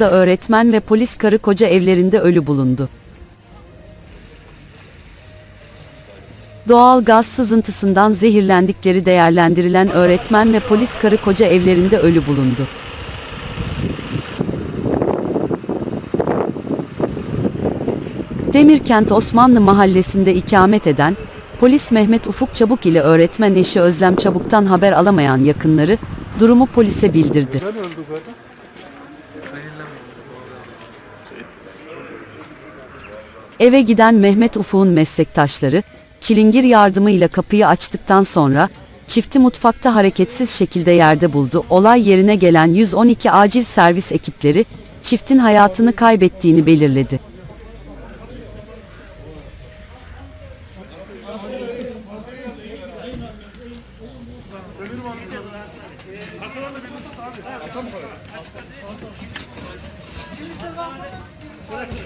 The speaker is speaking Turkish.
da öğretmen ve polis karı koca evlerinde ölü bulundu. Doğal gaz sızıntısından zehirlendikleri değerlendirilen öğretmen ve polis karı koca evlerinde ölü bulundu. Demirkent Osmanlı Mahallesi'nde ikamet eden, polis Mehmet Ufuk Çabuk ile öğretmen eşi Özlem Çabuk'tan haber alamayan yakınları, durumu polise bildirdi. Eve giden Mehmet Ufuk'un meslektaşları, çilingir yardımıyla kapıyı açtıktan sonra, çifti mutfakta hareketsiz şekilde yerde buldu. Olay yerine gelen 112 acil servis ekipleri, çiftin hayatını kaybettiğini belirledi. Atalım kolay. Bırakın.